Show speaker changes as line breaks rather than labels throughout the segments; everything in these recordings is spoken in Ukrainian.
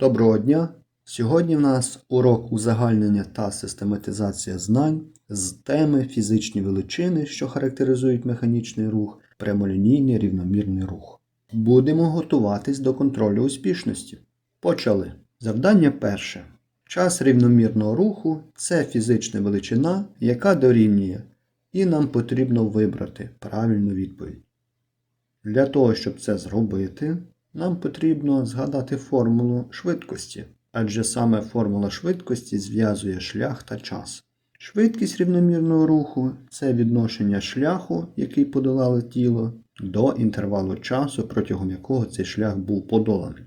Доброго дня! Сьогодні в нас урок узагальнення та систематизація знань з теми фізичні величини, що характеризують механічний рух, прямолінійний рівномірний рух. Будемо готуватись до контролю успішності. Почали. Завдання перше. Час рівномірного руху це фізична величина, яка дорівнює, і нам потрібно вибрати правильну відповідь. Для того, щоб це зробити, нам потрібно згадати формулу швидкості, адже саме формула швидкості зв'язує шлях та час. Швидкість рівномірного руху це відношення шляху, який подолало тіло, до інтервалу часу, протягом якого цей шлях був подоланий.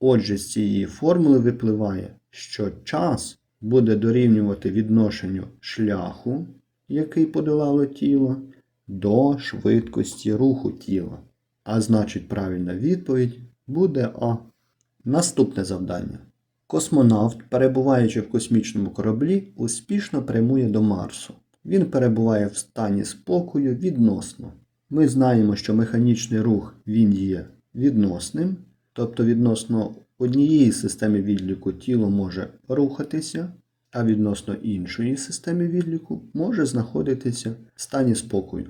Отже, з цієї формули випливає, що час буде дорівнювати відношенню шляху, який подолало тіло, до швидкості руху тіла. А значить, правильна відповідь буде А. Наступне завдання. Космонавт, перебуваючи в космічному кораблі, успішно прямує до Марсу. Він перебуває в стані спокою відносно. Ми знаємо, що механічний рух він є відносним, тобто відносно однієї системи відліку тіло може рухатися, а відносно іншої системи відліку може знаходитися в стані спокою.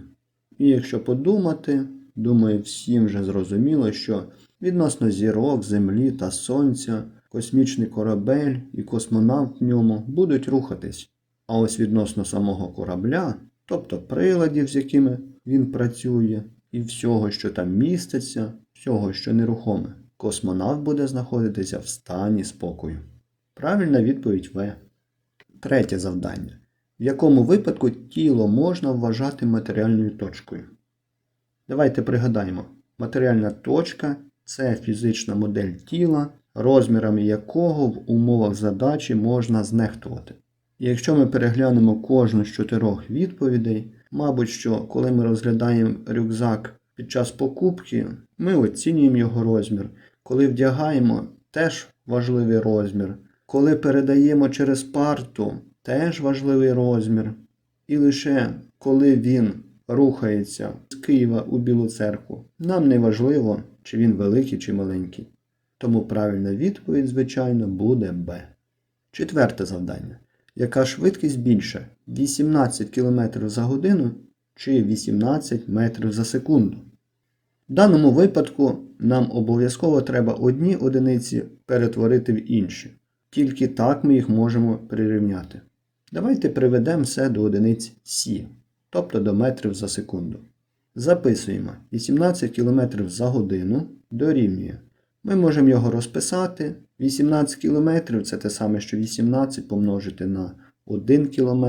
І якщо подумати, думаю, всім вже зрозуміло, що відносно зірок, Землі та Сонця, космічний корабель і космонавт в ньому будуть рухатись. А ось відносно самого корабля, тобто приладів, з якими він працює, і всього, що там міститься, всього, що нерухоме, космонавт буде знаходитися в стані спокою. Правильна відповідь В. Третє завдання. В якому випадку тіло можна вважати матеріальною точкою? Давайте пригадаємо, матеріальна точка це фізична модель тіла, розмірами якого в умовах задачі можна знехтувати. І якщо ми переглянемо кожну з чотирьох відповідей, мабуть, що коли ми розглядаємо рюкзак під час покупки, ми оцінюємо його розмір. Коли вдягаємо, теж важливий розмір. Коли передаємо через парту, теж важливий розмір. І лише коли він рухається з Києва у Білу церкву, нам не важливо, чи він великий чи маленький. Тому правильна відповідь, звичайно, буде Б. Четверте завдання. Яка швидкість більша? 18 км за годину чи 18 метрів за секунду? В даному випадку нам обов'язково треба одні одиниці перетворити в інші. Тільки так ми їх можемо прирівняти. Давайте приведемо все до одиниць Сі, тобто до метрів за секунду. Записуємо 18 км за годину дорівнює. Ми можемо його розписати. 18 км це те саме, що 18 помножити на 1 км.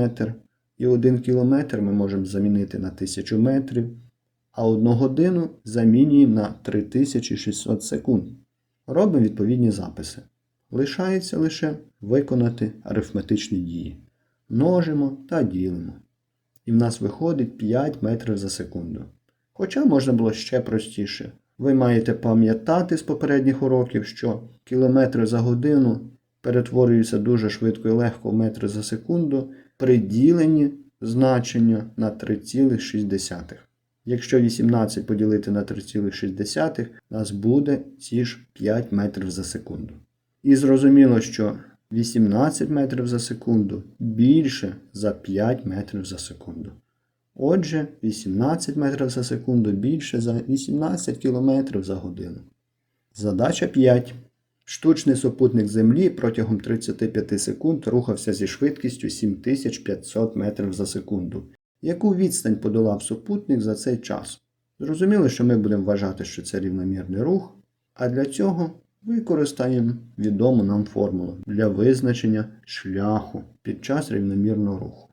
І 1 км ми можемо замінити на 1000 метрів, а 1 годину замінюємо на 3600 секунд. Робимо відповідні записи. Лишається лише виконати арифметичні дії. Множимо та ділимо. І в нас виходить 5 метрів за секунду. Хоча можна було ще простіше. Ви маєте пам'ятати з попередніх уроків, що кілометри за годину перетворюються дуже швидко і легко в метри за секунду при діленні значення на 3,6. Якщо 18 поділити на 3,6, нас буде ці ж 5 метрів за секунду. І зрозуміло, що 18 метрів за секунду більше за 5 метрів за секунду. Отже, 18 метрів за секунду більше за 18 км за годину. Задача 5. Штучний супутник Землі протягом 35 секунд рухався зі швидкістю 7500 метрів за секунду. Яку відстань подолав супутник за цей час? Зрозуміло, що ми будемо вважати, що це рівномірний рух, а для цього використаємо відому нам формулу для визначення шляху під час рівномірного руху.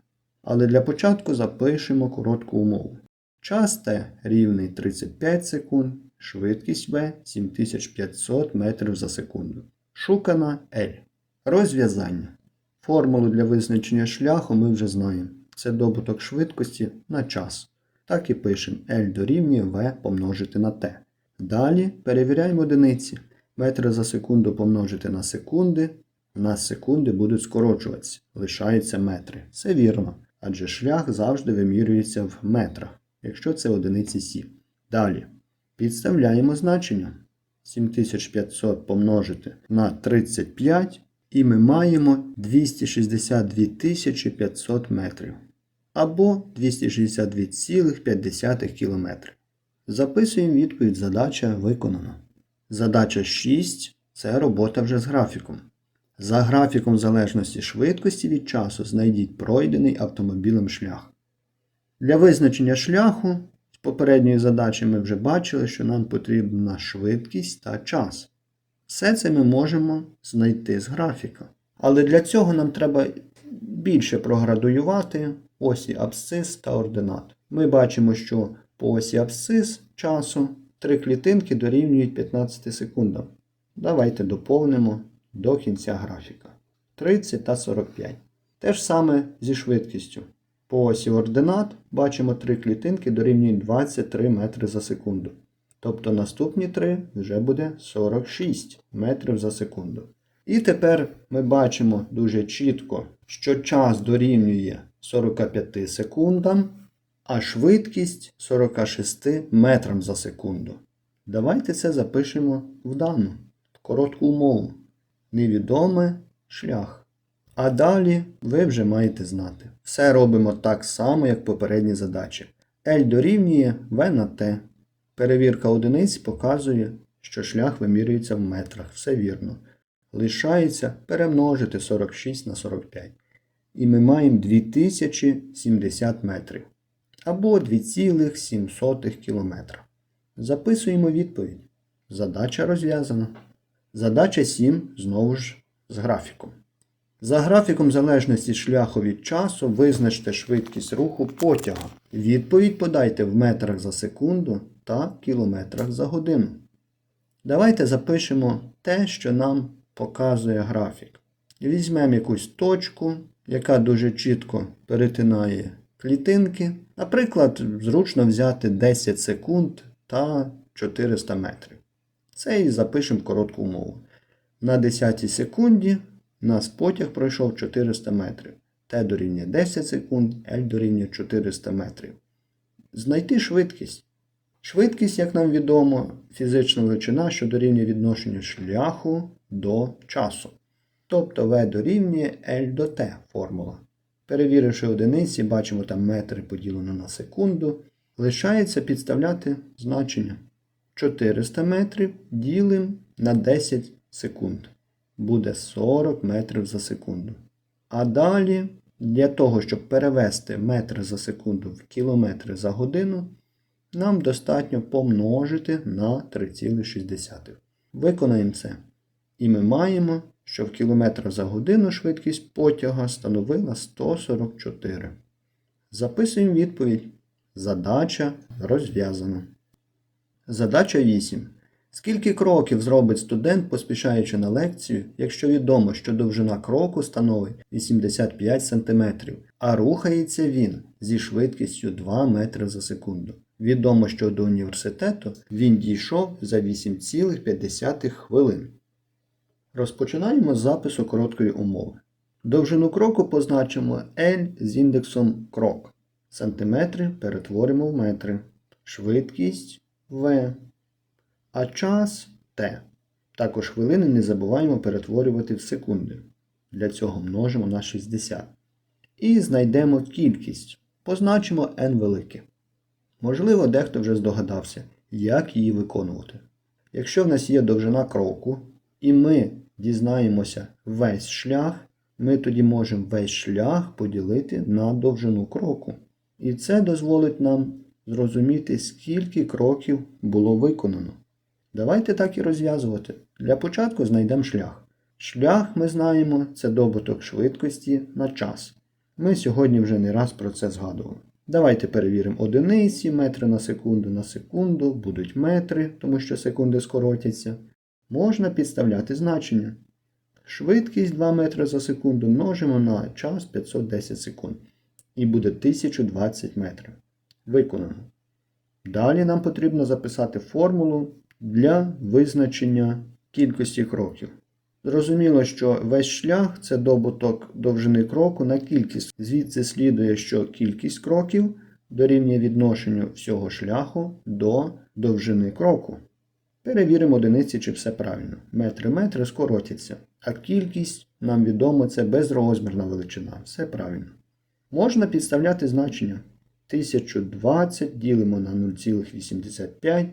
Але для початку запишемо коротку умову. Час Т рівний 35 секунд, швидкість В 7500 метрів за секунду. Шукана L. Розв'язання. Формулу для визначення шляху ми вже знаємо. Це добуток швидкості на час. Так і пишемо L дорівнює V помножити на T. Далі перевіряємо одиниці. Метри за секунду помножити на секунди. У нас секунди будуть скорочуватися. Лишаються метри. Це вірно адже шлях завжди вимірюється в метрах, якщо це одиниці Сі. Далі підставляємо значення. 7500 помножити на 35, і ми маємо 262 500 метрів або 262,5 км. Записуємо відповідь задача виконана. Задача 6 це робота вже з графіком. За графіком залежності швидкості від часу знайдіть пройдений автомобілем шлях. Для визначення шляху з попередньої задачі ми вже бачили, що нам потрібна швидкість та час. Все це ми можемо знайти з графіка. Але для цього нам треба більше проградуювати осі абсцис та ординат. Ми бачимо, що по осі абсцис часу три клітинки дорівнюють 15 секундам. Давайте доповнимо до кінця графіка. 30 та 45. Те ж саме зі швидкістю. По осі ординат бачимо три клітинки дорівнюють 23 метри за секунду. Тобто наступні три вже буде 46 метрів за секунду. І тепер ми бачимо дуже чітко, що час дорівнює 45 секундам, а швидкість 46 метрам за секунду. Давайте це запишемо в дану коротку умову. Невідомий шлях. А далі ви вже маєте знати. Все робимо так само, як попередні задачі. L дорівнює V на T. Перевірка одиниць показує, що шлях вимірюється в метрах. Все вірно. Лишається перемножити 46 на 45. І ми маємо 2070 метрів. Або 2,7 кілометра. Записуємо відповідь. Задача розв'язана. Задача 7 знову ж з графіком. За графіком залежності шляху від часу визначте швидкість руху потяга. Відповідь подайте в метрах за секунду та кілометрах за годину. Давайте запишемо те, що нам показує графік. Візьмемо якусь точку, яка дуже чітко перетинає клітинки. Наприклад, зручно взяти 10 секунд та 400 метрів. Це і запишемо коротку умову. На 10 секунді нас потяг пройшов 400 метрів. Т дорівнює 10 секунд, L дорівнює 400 метрів. Знайти швидкість. Швидкість, як нам відомо, фізична величина, що дорівнює відношенню шляху до часу. Тобто V дорівнює L до T формула. Перевіривши одиниці, бачимо там метри поділено на секунду. Лишається підставляти значення. 400 метрів ділимо на 10 секунд. Буде 40 метрів за секунду. А далі, для того, щоб перевести метри за секунду в кілометри за годину, нам достатньо помножити на 3,6. Виконаємо це. І ми маємо, що в кілометрах за годину швидкість потяга становила 144. Записуємо відповідь. Задача розв'язана. Задача 8. Скільки кроків зробить студент, поспішаючи на лекцію, якщо відомо, що довжина кроку становить 85 см, а рухається він зі швидкістю 2 метри за секунду. Відомо, що до університету він дійшов за 8,5 хвилин. Розпочинаємо з запису короткої умови. Довжину кроку позначимо L з індексом крок. Сантиметри перетворимо в метри. Швидкість В. А час Т. Також хвилини не забуваємо перетворювати в секунди. Для цього множимо на 60. І знайдемо кількість. Позначимо n велике. Можливо, дехто вже здогадався, як її виконувати. Якщо в нас є довжина кроку, і ми дізнаємося весь шлях, ми тоді можемо весь шлях поділити на довжину кроку. І це дозволить нам зрозуміти, скільки кроків було виконано. Давайте так і розв'язувати. Для початку знайдемо шлях. Шлях, ми знаємо, це добуток швидкості на час. Ми сьогодні вже не раз про це згадували. Давайте перевіримо одиниці, метри на секунду на секунду, будуть метри, тому що секунди скоротяться. Можна підставляти значення. Швидкість 2 метри за секунду множимо на час 510 секунд. І буде 1020 метрів. Виконано. Далі нам потрібно записати формулу для визначення кількості кроків. Зрозуміло, що весь шлях це добуток довжини кроку на кількість. Звідси слідує, що кількість кроків дорівнює відношенню всього шляху до довжини кроку. Перевіримо одиниці, чи все правильно. Метри метри скоротяться, а кількість, нам відомо, це безрозмірна величина. Все правильно. Можна підставляти значення. 1020 ділимо на 0,85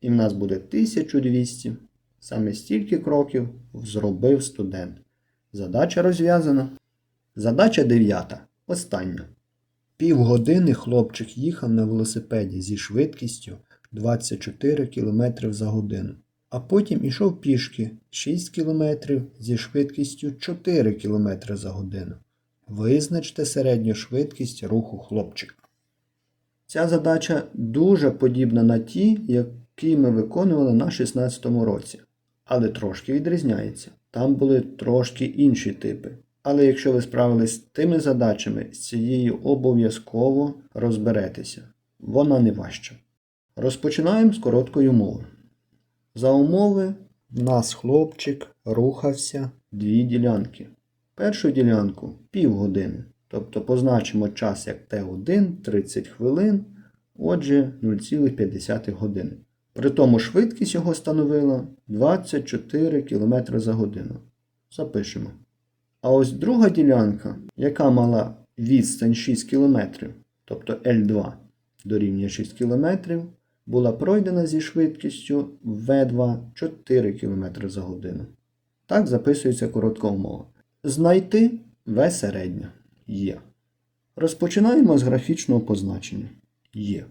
і в нас буде 1200. Саме стільки кроків зробив студент. Задача розв'язана. Задача дев'ята. Остання. Півгодини хлопчик їхав на велосипеді зі швидкістю 24 км за годину, а потім ішов пішки 6 км зі швидкістю 4 км за годину. Визначте середню швидкість руху хлопчика. Ця задача дуже подібна на ті, які ми виконували на 16 році, але трошки відрізняється. Там були трошки інші типи. Але якщо ви справились з тими задачами, з цією обов'язково розберетеся. Вона не важча. Розпочинаємо з короткої умови. За умови в нас хлопчик рухався дві ділянки. Першу ділянку півгодини. Тобто позначимо час як Т1 30 хвилин, отже 0,5 години. При тому швидкість його становила 24 км за годину. Запишемо. А ось друга ділянка, яка мала відстань 6 км, тобто L2 дорівнює 6 км, була пройдена зі швидкістю V2 4 км за годину. Так записується коротка умова. Знайти V середня є. Розпочинаємо з графічного позначення є.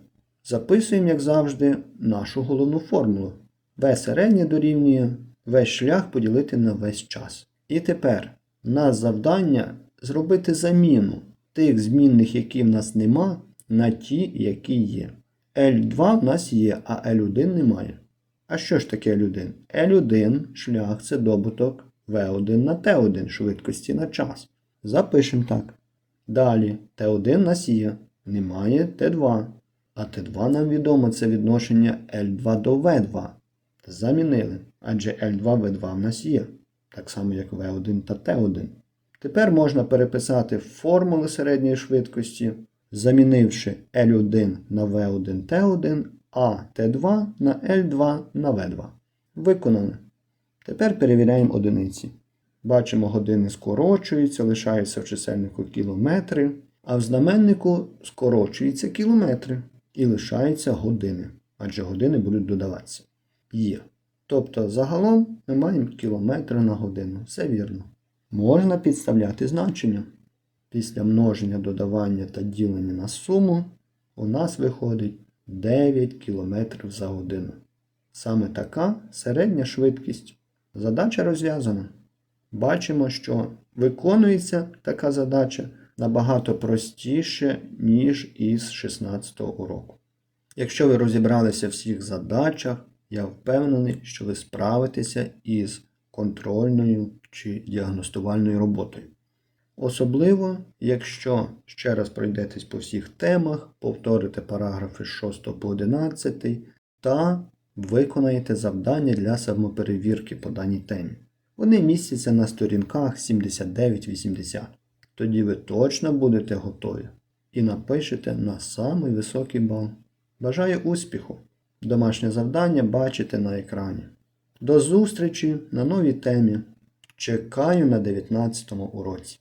Записуємо, як завжди, нашу головну формулу. V середнє дорівнює весь шлях поділити на весь час. І тепер нас завдання зробити заміну тих змінних, які в нас нема, на ті, які є. L2 в нас є, а L1 немає. А що ж таке L1? L1 шлях це добуток V1 на T1 швидкості на час. Запишемо так. Далі T1 в нас є, немає T2. А T2 нам відомо це відношення L2 до V2. Замінили, адже L2 V2 в нас є, так само як V1 та T1. Тепер можна переписати формули середньої швидкості, замінивши L1 на V1 T1, а T2 на L2 на V2. Виконали. Тепер перевіряємо одиниці. Бачимо, години скорочуються, лишаються в чисельнику кілометри, а в знаменнику скорочуються кілометри і лишаються години, адже години будуть додаватися. Є. Тобто загалом ми маємо кілометри на годину. Все вірно. Можна підставляти значення. Після множення, додавання та ділення на суму у нас виходить 9 км за годину. Саме така середня швидкість. Задача розв'язана. Бачимо, що виконується така задача набагато простіше, ніж із 16 уроку. Якщо ви розібралися в всіх задачах, я впевнений, що ви справитеся із контрольною чи діагностувальною роботою. Особливо, якщо ще раз пройдетесь по всіх темах, повторите параграфи з 6 по 11 та виконаєте завдання для самоперевірки по даній темі. Вони містяться на сторінках 79-80. Тоді ви точно будете готові і напишете на самий високий бал. Бажаю успіху! Домашнє завдання бачите на екрані. До зустрічі на новій темі. Чекаю на 19 уроці.